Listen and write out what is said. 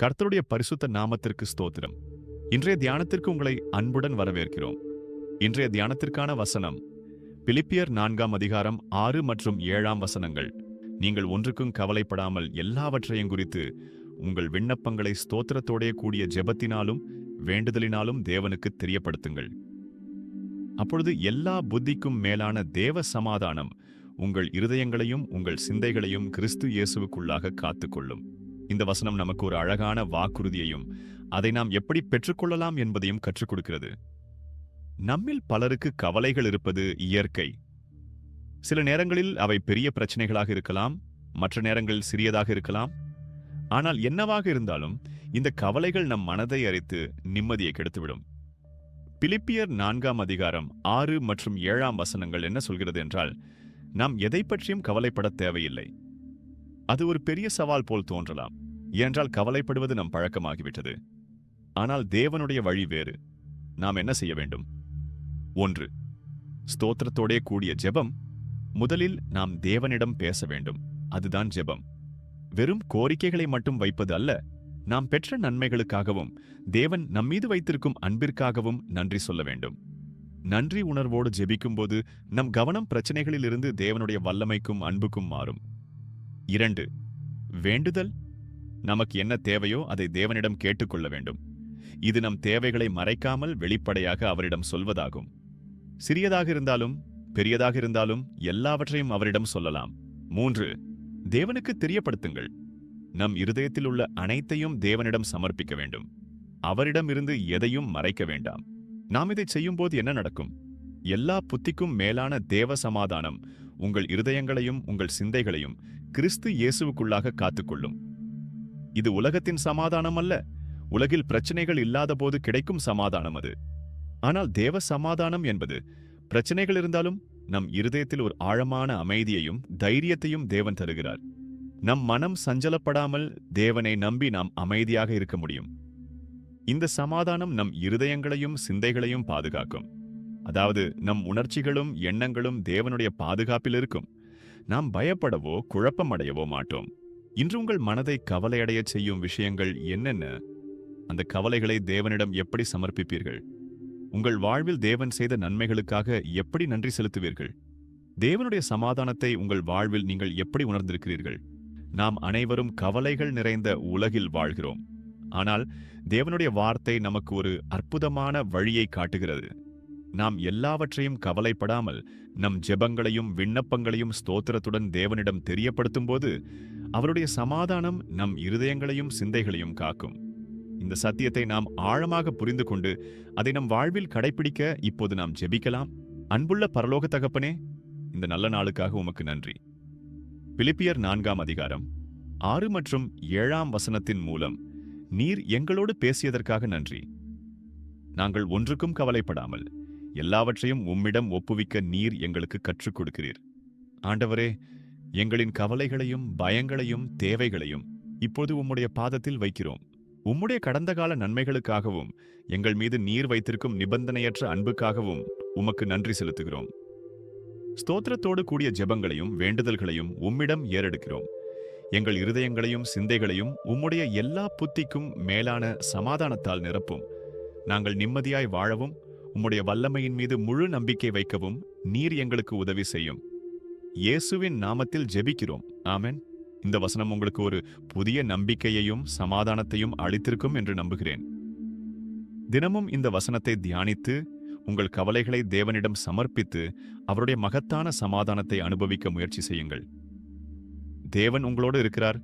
கர்த்தருடைய பரிசுத்த நாமத்திற்கு ஸ்தோத்திரம். இன்றைய தியானத்திற்கு உங்களை அன்புடன் வரவேற்கிறோம். இன்றைய தியானத்திற்கான வசனம் பிலிப்பியர் நான்காம் அதிகாரம் ஆறு மற்றும் ஏழாம் வசனங்கள். நீங்கள் ஒன்றுக்கும் கவலைப்படாமல் எல்லாவற்றையும் குறித்து உங்கள் விண்ணப்பங்களை ஸ்தோத்திரத்தோடைய கூடிய ஜெபத்தினாலும் வேண்டுதலினாலும் தேவனுக்கு தெரியப்படுத்துங்கள். அப்பொழுது எல்லா புத்திக்கும் மேலான தேவ சமாதானம் உங்கள் இருதயங்களையும் உங்கள் சிந்தைகளையும் கிறிஸ்து இயேசுவுக்குள்ளாக காத்துக்கொள்ளும். இந்த வசனம் நமக்கு ஒரு அழகான வாக்குறுதியையும் அதை நாம் எப்படி பெற்றுக்கொள்ளலாம் என்பதையும் கற்றுக் கொடுக்கிறது. நம்மில் பலருக்கு கவலைகள் இருப்பது இயற்கை. சில நேரங்களில் அவை பெரிய பிரச்சனைகளாக இருக்கலாம் மற்ற நேரங்களில் சிறியதாக இருக்கலாம். ஆனால் என்னவாக இருந்தாலும் இந்த கவலைகள் நம் மனதை அரித்து நிம்மதியை கெடுத்துவிடும். பிலிப்பியர் நான்காம் அதிகாரம் ஆறு மற்றும் ஏழாம் வசனங்கள் என்ன சொல்கிறது என்றால் நாம் எதை பற்றியும் கவலைப்பட தேவையில்லை. அது ஒரு பெரிய சவால் போல் தோன்றலாம். என்றால் கவலைப்படுவது நம் பழக்கமாகிவிட்டது. ஆனால் தேவனுடைய வழி வேறு. நாம் என்ன செய்ய வேண்டும்? ஒன்று ஸ்தோத்திரத்தோடே கூடிய ஜெபம். முதலில் நாம் தேவனிடம் பேச வேண்டும். அதுதான் ஜெபம். வெறும் கோரிக்கைகளை மட்டும் வைப்பது அல்ல. நாம் பெற்ற நன்மைகளுக்காகவும் தேவன் நம்மீது வைத்திருக்கும் அன்பிற்காகவும் நன்றி சொல்ல வேண்டும். நன்றி உணர்வோடு ஜெபிக்கும்போது நம் கவனம் பிரச்சனைகளிலிருந்து தேவனுடைய வல்லமைக்கும் அன்புக்கும் மாறும். இரண்டு வேண்டுதல் நமக்கு என்ன தேவையோ அதை தேவனிடம் கேட்டுக்கொள்ள வேண்டும். இது நம் தேவைகளை மறைக்காமல் வெளிப்படையாக அவரிடம் சொல்வதாகும். சிறியதாக இருந்தாலும் பெரியதாக இருந்தாலும் எல்லாவற்றையும் அவரிடம் சொல்லலாம். மூன்று தேவனுக்கு தெரியப்படுத்துங்கள். நம் இருதயத்தில் உள்ள அனைத்தையும் தேவனிடம் சமர்ப்பிக்க வேண்டும். அவரிடம் இருந்து எதையும் மறைக்க வேண்டாம். நாம் இதை செய்யும்போது என்ன நடக்கும்? எல்லா புத்திக்கும் மேலான தேவ சமாதானம் உங்கள் இருதயங்களையும் உங்கள் சிந்தைகளையும் கிறிஸ்து இயேசுவுக்குள்ளாக காத்துக்கொள்ளும். இது உலகத்தின் சமாதானம் அல்ல உலகில் பிரச்சனைகள் இல்லாதபோது கிடைக்கும் சமாதானம் அது. ஆனால் தேவ சமாதானம் என்பது பிரச்சனைகள் இருந்தாலும் நம் இருதயத்தில் ஒரு ஆழமான அமைதியையும் தைரியத்தையும் தேவன் தருகிறார். நம் மனம் சஞ்சலப்படாமல் தேவனை நம்பி நாம் அமைதியாக இருக்க முடியும். இந்த சமாதானம் நம் இருதயங்களையும் சிந்தைகளையும் பாதுகாக்கும். அதாவது நம் உணர்ச்சிகளும் எண்ணங்களும் தேவனுடைய பாதுகாப்பில் இருக்கும். நாம் பயப்படவோ குழப்பமடையவோ மாட்டோம். இன்று உங்கள் மனதை கவலையடையச் செய்யும் விஷயங்கள் என்னென்ன? அந்த கவலைகளை தேவனிடம் எப்படி சமர்ப்பிப்பீர்கள்? உங்கள் வாழ்வில் தேவன் செய்த நன்மைகளுக்காக எப்படி நன்றி செலுத்துவீர்கள்? தேவனுடைய சமாதானத்தை உங்கள் வாழ்வில் நீங்கள் எப்படி உணர்ந்திருக்கிறீர்கள்? நாம் அனைவரும் கவலைகள் நிறைந்த உலகில் வாழ்கிறோம். ஆனால் தேவனுடைய வார்த்தை நமக்கு ஒரு அற்புதமான வழியை காட்டுகிறது. நாம் எல்லாவற்றையும் கவலைப்படாமல் நம் ஜெபங்களையும் விண்ணப்பங்களையும் ஸ்தோத்திரத்துடன் தேவனிடம் தெரியப்படுத்தும்போது அவருடைய சமாதானம் நம் இருதயங்களையும் சிந்தைகளையும் காக்கும். இந்த சத்தியத்தை நாம் ஆழமாக புரிந்து கொண்டு அதை நம் வாழ்வில் கடைபிடிக்க இப்போது நாம் ஜெபிக்கலாம். அன்புள்ள பரலோக தகப்பனே இந்த நல்ல நாளுக்காக உமக்கு நன்றி. பிலிப்பியர் நான்காம் அதிகாரம் ஆறு மற்றும் ஏழாம் வசனத்தின் மூலம் நீர் எங்களோடு பேசியதற்காக நன்றி. நாங்கள் ஒன்றுக்கும் கவலைப்படாமல் எல்லாவற்றையும் உம்மிடம் ஒப்புவிக்க நீர் எங்களுக்கு கற்றுக் கொடுக்கிறீர். ஆண்டவரே எங்களின் கவலைகளையும் பயங்களையும் தேவைகளையும் இப்போது உம்முடைய பாதத்தில் வைக்கிறோம். உம்முடைய கடந்த கால நன்மைகளுக்காகவும் எங்கள் மீது நீர் வைத்திருக்கும் நிபந்தனையற்ற அன்புக்காகவும் உமக்கு நன்றி செலுத்துகிறோம். ஸ்தோத்திரத்தோடு கூடிய ஜெபங்களையும் வேண்டுதல்களையும் உம்மிடம் ஏறெடுக்கிறோம். எங்கள் இருதயங்களையும் சிந்தைகளையும் உம்முடைய எல்லா புத்திக்கும் மேலான சமாதானத்தால் நிரப்பும். நாங்கள் நிம்மதியாய் வாழவும் உம்முடைய வல்லமையின் மீது முழு நம்பிக்கை வைக்கவும் நீர் எங்களுக்கு உதவி செய்யும். இயேசுவின் நாமத்தில் ஜெபிக்கிறோம். ஆமென். இந்த வசனம் உங்களுக்கு ஒரு புதிய நம்பிக்கையையும் சமாதானத்தையும் அளித்திருக்கும் என்று நம்புகிறேன். தினமும் இந்த வசனத்தை தியானித்து உங்கள் கவலைகளை தேவனிடம் சமர்ப்பித்து அவருடைய மகத்தான சமாதானத்தை அனுபவிக்க முயற்சி செய்யுங்கள். தேவன் உங்களோடு இருக்கிறார்.